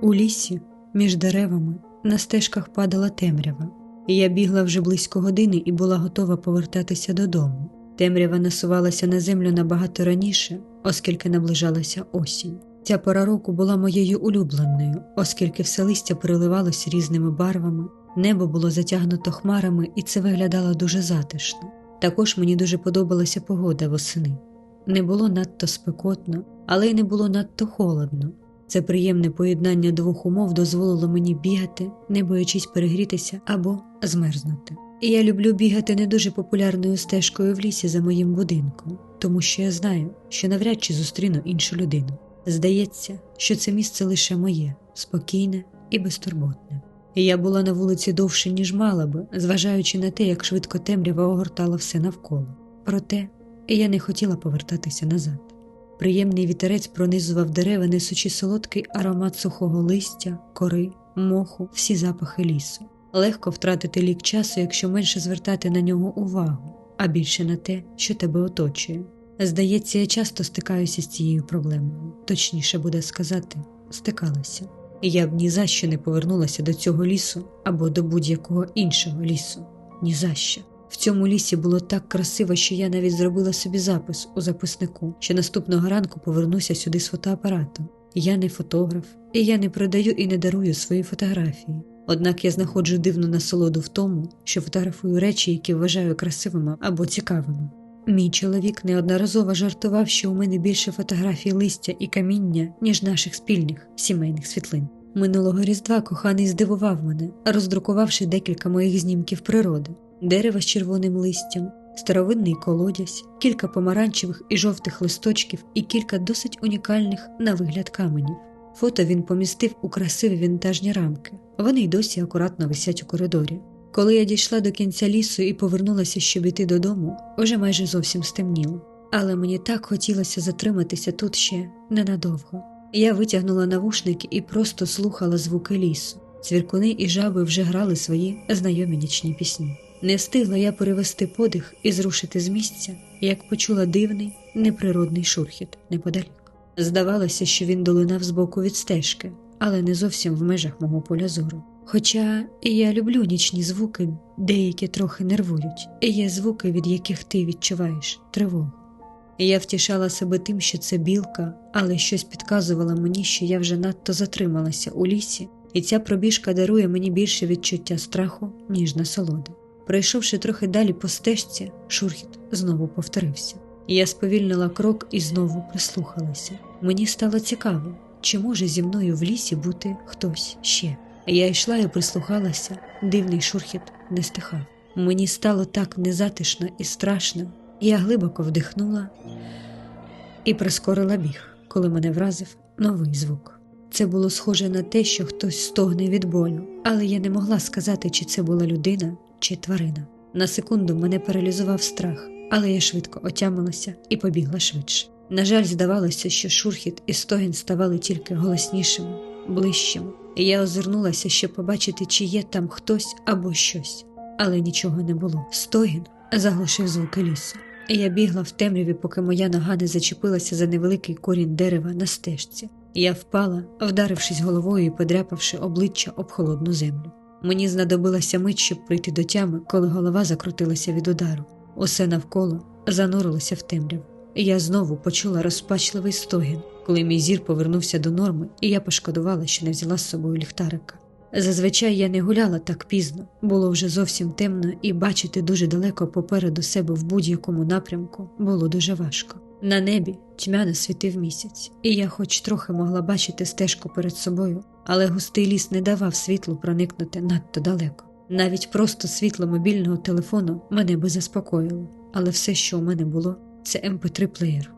У лісі, між деревами, на стежках падала темрява, я бігла вже близько години і була готова повертатися додому. Темрява насувалася на землю набагато раніше, оскільки наближалася осінь. Ця пора року була моєю улюбленою, оскільки все листя переливалося різними барвами, небо було затягнуто хмарами, і це виглядало дуже затишно. Також мені дуже подобалася погода восени. Не було надто спекотно, але й не було надто холодно. Це приємне поєднання двох умов дозволило мені бігати, не боячись перегрітися або змерзнути. І я люблю бігати не дуже популярною стежкою в лісі за моїм будинком, тому що я знаю, що навряд чи зустріну іншу людину. Здається, що це місце лише моє, спокійне і безтурботне. І я була на вулиці довше, ніж мала би, зважаючи на те, як швидко темрява огортала все навколо. Проте я не хотіла повертатися назад. Приємний вітерець пронизував дерева, несучи солодкий аромат сухого листя, кори, моху, всі запахи лісу. Легко втратити лік часу, якщо менше звертати на нього увагу, а більше на те, що тебе оточує. Здається, я часто стикаюся з цією проблемою, точніше буде сказати, стикалася. Я б ні за що не повернулася до цього лісу або до будь-якого іншого лісу. Ні за що. В цьому лісі було так красиво, що я навіть зробила собі запис у записнику, що наступного ранку повернуся сюди з фотоапаратом. Я не фотограф, і я не продаю і не дарую свої фотографії. Однак я знаходжу дивну насолоду в тому, що фотографую речі, які вважаю красивими або цікавими. Мій чоловік неодноразово жартував, що у мене більше фотографій листя і каміння, ніж наших спільних сімейних світлин. Минулого різдва коханий здивував мене, роздрукувавши декілька моїх знімків природи, дерева з червоним листям, старовинний колодязь, кілька помаранчевих і жовтих листочків і кілька досить унікальних на вигляд каменів. Фото він помістив у красиві вінтажні рамки. Вони й досі акуратно висять у коридорі. Коли я дійшла до кінця лісу і повернулася, щоб іти додому, уже майже зовсім стемніло. Але мені так хотілося затриматися тут ще ненадовго. Я витягнула навушники і просто слухала звуки лісу. Цвіркуни і жаби вже грали свої знайомі нічні пісні. Не встигла я перевести подих і зрушити з місця, як почула дивний, неприродний шурхіт неподалік. Здавалося, що він долинав з боку від стежки, але не зовсім в межах мого поля зору. Хоча я люблю нічні звуки, деякі трохи нервують, і є звуки, від яких ти відчуваєш тривогу. Я втішала себе тим, що це білка, але щось підказувало мені, що я вже надто затрималася у лісі, і ця пробіжка дарує мені більше відчуття страху, ніж насолоди. Пройшовши трохи далі по стежці, шурхіт знову повторився. Я сповільнила крок і знову прислухалася. Мені стало цікаво, чи може зі мною в лісі бути хтось ще. Я йшла і прислухалася, дивний шурхіт не стихав. Мені стало так незатишно і страшно, я глибоко вдихнула і прискорила біг, коли мене вразив новий звук. Це було схоже на те, що хтось стогне від болю, але я не могла сказати, чи це була людина, чи тварина. На секунду мене паралізував страх, але я швидко отямилася і побігла швидше. На жаль, здавалося, що шурхіт і стогін ставали тільки голоснішими, ближчими, і я озирнулася, щоб побачити, чи є там хтось або щось, але нічого не було. Стогін заглушив звуки лісу. Я бігла в темряві, поки моя нога не зачепилася за невеликий корінь дерева на стежці. Я впала, вдарившись головою і подряпавши обличчя об холодну землю. Мені знадобилася мить, щоб прийти до тями, коли голова закрутилася від удару. Усе навколо занурилося в темряву. Я знову почула розпачливий стогін, коли мій зір повернувся до норми, і я пошкодувала, що не взяла з собою ліхтарика. Зазвичай я не гуляла так пізно, було вже зовсім темно, і бачити дуже далеко попереду себе в будь-якому напрямку було дуже важко. На небі тьмяно світив місяць, і я, хоч трохи могла бачити стежку перед собою, але густий ліс не давав світлу проникнути надто далеко. Навіть просто світло мобільного телефону мене би заспокоїло, але все, що у мене було, це mp3 ем плеєр.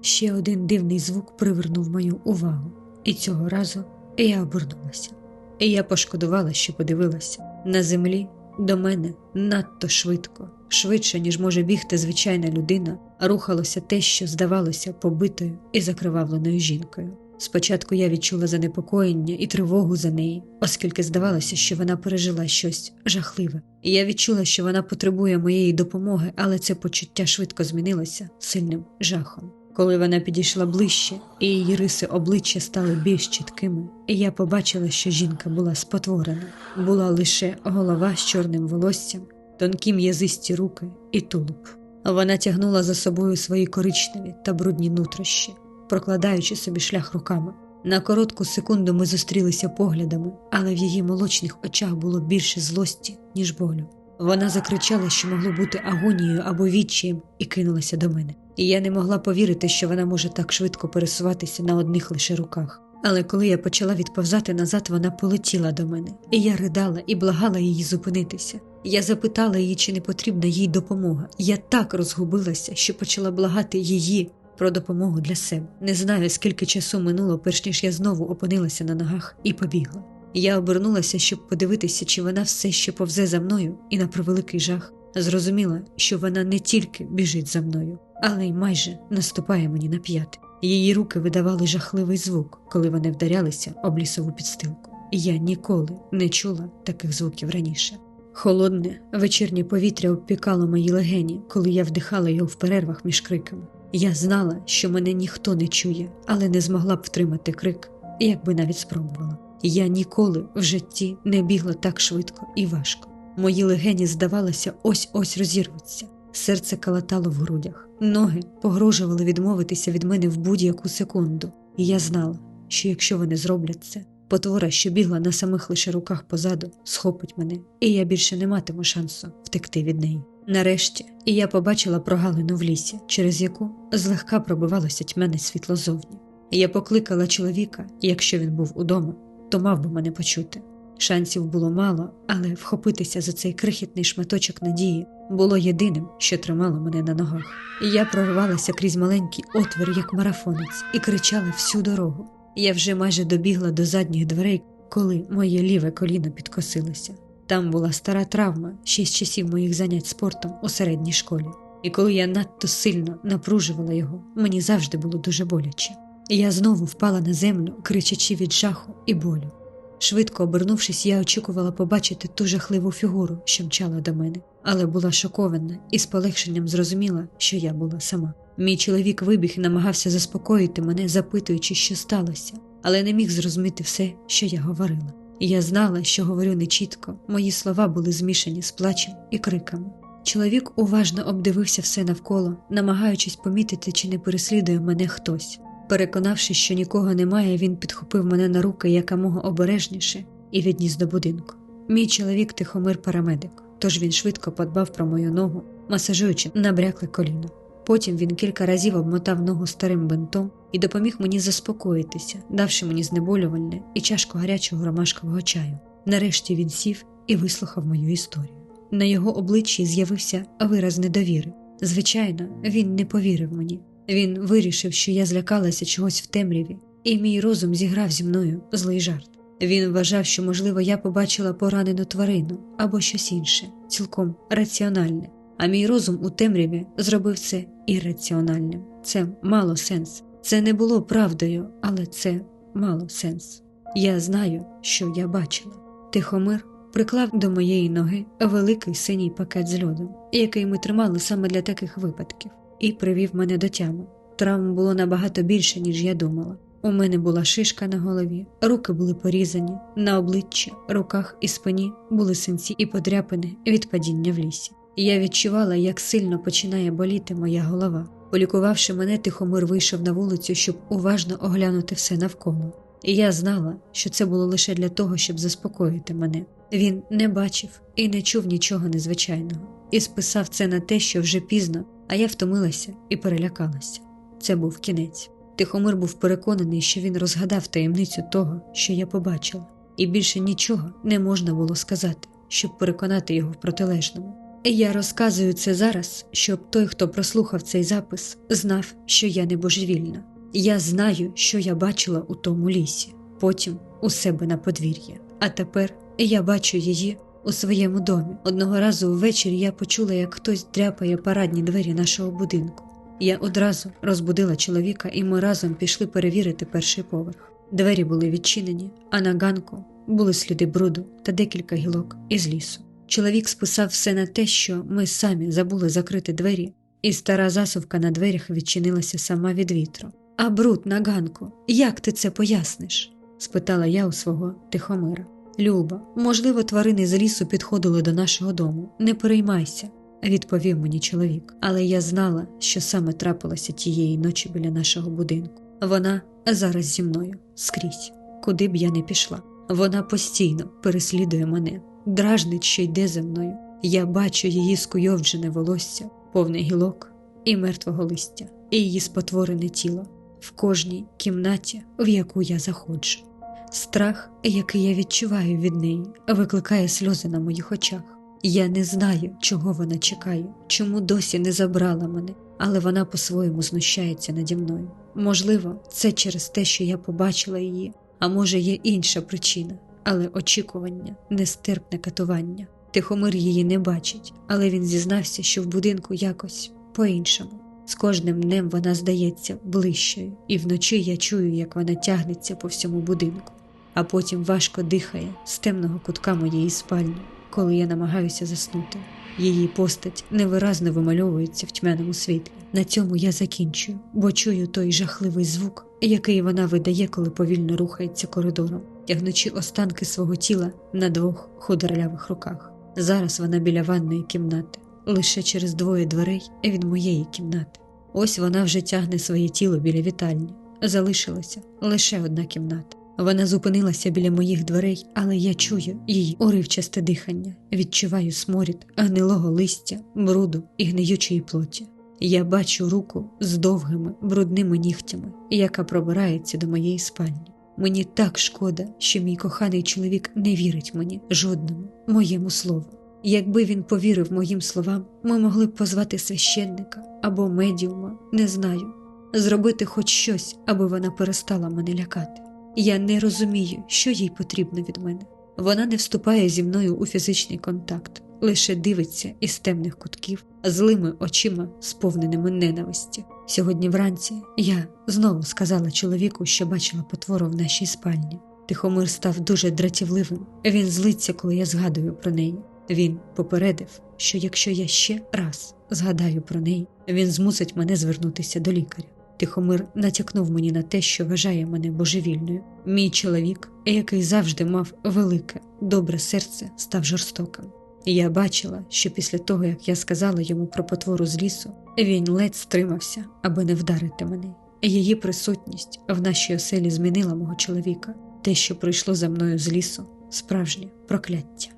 Ще один дивний звук привернув мою увагу, і цього разу я обернулася. І я пошкодувала, що подивилася на землі до мене надто швидко, швидше, ніж може бігти звичайна людина, рухалося те, що здавалося побитою і закривавленою жінкою. Спочатку я відчула занепокоєння і тривогу за неї, оскільки здавалося, що вона пережила щось жахливе, я відчула, що вона потребує моєї допомоги, але це почуття швидко змінилося сильним жахом. Коли вона підійшла ближче, і її риси обличчя стали більш чіткими, я побачила, що жінка була спотворена, була лише голова з чорним волоссям, тонкі м'язисті руки і тулуб. Вона тягнула за собою свої коричневі та брудні нутрощі, прокладаючи собі шлях руками. На коротку секунду ми зустрілися поглядами, але в її молочних очах було більше злості, ніж болю. Вона закричала, що могло бути агонією або відчаєм, і кинулася до мене. І я не могла повірити, що вона може так швидко пересуватися на одних лише руках. Але коли я почала відповзати назад, вона полетіла до мене, і я ридала і благала її зупинитися. Я запитала її, чи не потрібна їй допомога. Я так розгубилася, що почала благати її про допомогу для себе. Не знаю, скільки часу минуло, перш ніж я знову опинилася на ногах і побігла. Я обернулася, щоб подивитися, чи вона все ще повзе за мною, і на превеликий жах зрозуміла, що вона не тільки біжить за мною, але й майже наступає мені на п'яти. Її руки видавали жахливий звук, коли вони вдарялися об лісову підстилку. Я ніколи не чула таких звуків раніше. Холодне вечірнє повітря обпікало мої легені, коли я вдихала його в перервах між криками. Я знала, що мене ніхто не чує, але не змогла б втримати крик, якби навіть спробувала. Я ніколи в житті не бігла так швидко і важко. Мої легені, здавалося, ось ось розірвуться. Серце калатало в грудях, ноги погрожували відмовитися від мене в будь-яку секунду, і я знала, що якщо вони зроблять це, потвора, що бігла на самих лише руках позаду, схопить мене, і я більше не матиму шансу втекти від неї. Нарешті я побачила прогалину в лісі, через яку злегка пробивалося тьмяне світло зовні. Я покликала чоловіка, якщо він був удома, то мав би мене почути. Шансів було мало, але вхопитися за цей крихітний шматочок надії було єдиним, що тримало мене на ногах. Я прорвалася крізь маленький отвір, як марафонець, і кричала всю дорогу. Я вже майже добігла до задніх дверей, коли моє ліве коліно підкосилося. Там була стара травма ще з часів моїх занять спортом у середній школі, і коли я надто сильно напружувала його, мені завжди було дуже боляче. Я знову впала на землю, кричачи від жаху і болю. Швидко обернувшись, я очікувала побачити ту жахливу фігуру, що мчала до мене, але була шокована і з полегшенням зрозуміла, що я була сама. Мій чоловік вибіг і намагався заспокоїти мене, запитуючи, що сталося, але не міг зрозуміти все, що я говорила. Я знала, що говорю нечітко, мої слова були змішані з плачем і криками. Чоловік уважно обдивився все навколо, намагаючись помітити, чи не переслідує мене хтось. Переконавшись, що нікого немає, він підхопив мене на руки якомога обережніше і відніс до будинку. Мій чоловік тихомир парамедик, тож він швидко подбав про мою ногу, масажуючи набрякле коліно. Потім він кілька разів обмотав ногу старим бинтом і допоміг мені заспокоїтися, давши мені знеболювальне і чашку гарячого ромашкового чаю. Нарешті він сів і вислухав мою історію. На його обличчі з'явився вираз недовіри. Звичайно, він не повірив мені. Він вирішив, що я злякалася чогось в темряві, і мій розум зіграв зі мною злий жарт. Він вважав, що, можливо, я побачила поранену тварину або щось інше, цілком раціональне, а мій розум у темряві зробив це ірраціональним. Це мало сенс. Це не було правдою, але це мало сенс. Я знаю, що я бачила. Тихомир приклав до моєї ноги великий синій пакет з льодом, який ми тримали саме для таких випадків і привів мене до тями. Травм було набагато більше, ніж я думала. У мене була шишка на голові, руки були порізані, на обличчі, руках і спині були синці і подряпини від падіння в лісі. Я відчувала, як сильно починає боліти моя голова. Полікувавши мене, Тихомир вийшов на вулицю, щоб уважно оглянути все навколо. І я знала, що це було лише для того, щоб заспокоїти мене. Він не бачив і не чув нічого незвичайного, і списав це на те, що вже пізно а я втомилася і перелякалася. Це був кінець. Тихомир був переконаний, що він розгадав таємницю того, що я побачила, і більше нічого не можна було сказати, щоб переконати його в протилежному. І я розказую це зараз, щоб той, хто прослухав цей запис, знав, що я не божевільна. Я знаю, що я бачила у тому лісі, потім у себе на подвір'я. А тепер я бачу її у своєму домі. Одного разу ввечері я почула, як хтось дряпає парадні двері нашого будинку. Я одразу розбудила чоловіка, і ми разом пішли перевірити перший поверх. Двері були відчинені, а на ганку були сліди бруду та декілька гілок із лісу. Чоловік списав все на те, що ми самі забули закрити двері, і стара засувка на дверях відчинилася сама від вітру. А бруд на ганку, як ти це поясниш? спитала я у свого тихомира. Люба, можливо, тварини з лісу підходили до нашого дому. Не переймайся, відповів мені чоловік, але я знала, що саме трапилося тієї ночі біля нашого будинку. Вона зараз зі мною скрізь, куди б я не пішла. Вона постійно переслідує мене, дражнить, що йде за мною. Я бачу її скуйовджене волосся, повне гілок і мертвого листя, і її спотворене тіло в кожній кімнаті, в яку я заходжу. Страх, який я відчуваю від неї, викликає сльози на моїх очах. Я не знаю, чого вона чекає, чому досі не забрала мене, але вона по-своєму знущається наді мною. Можливо, це через те, що я побачила її, а може, є інша причина, але очікування, нестерпне катування. Тихомир її не бачить, але він зізнався, що в будинку якось по-іншому. З кожним днем вона здається ближчою, і вночі я чую, як вона тягнеться по всьому будинку, а потім важко дихає з темного кутка моєї спальні, коли я намагаюся заснути. Її постать невиразно вимальовується в тьмяному світлі. На цьому я закінчую, бо чую той жахливий звук, який вона видає, коли повільно рухається коридором, тягнучи останки свого тіла на двох худорлявих руках. Зараз вона біля ванної кімнати, лише через двоє дверей від моєї кімнати. Ось вона вже тягне своє тіло біля вітальні. Залишилася лише одна кімната. Вона зупинилася біля моїх дверей, але я чую її уривчасте дихання, відчуваю сморід гнилого листя, бруду і гниючої плоті. Я бачу руку з довгими брудними нігтями, яка пробирається до моєї спальні. Мені так шкода, що мій коханий чоловік не вірить мені жодному моєму слову. Якби він повірив моїм словам, ми могли б позвати священника або медіума, не знаю, зробити хоч щось, аби вона перестала мене лякати. Я не розумію, що їй потрібно від мене. Вона не вступає зі мною у фізичний контакт, лише дивиться із темних кутків, злими очима, сповненими ненависті. Сьогодні вранці я знову сказала чоловіку, що бачила потвору в нашій спальні. Тихомир став дуже дратівливим. Він злиться, коли я згадую про неї. Він попередив, що якщо я ще раз згадаю про неї, він змусить мене звернутися до лікаря. Тихомир натякнув мені на те, що вважає мене божевільною. Мій чоловік, який завжди мав велике, добре серце, став жорстоким. Я бачила, що після того, як я сказала йому про потвору з лісу, він ледь стримався, аби не вдарити мене. Її присутність в нашій оселі змінила мого чоловіка. Те, що прийшло за мною з лісу, справжнє прокляття.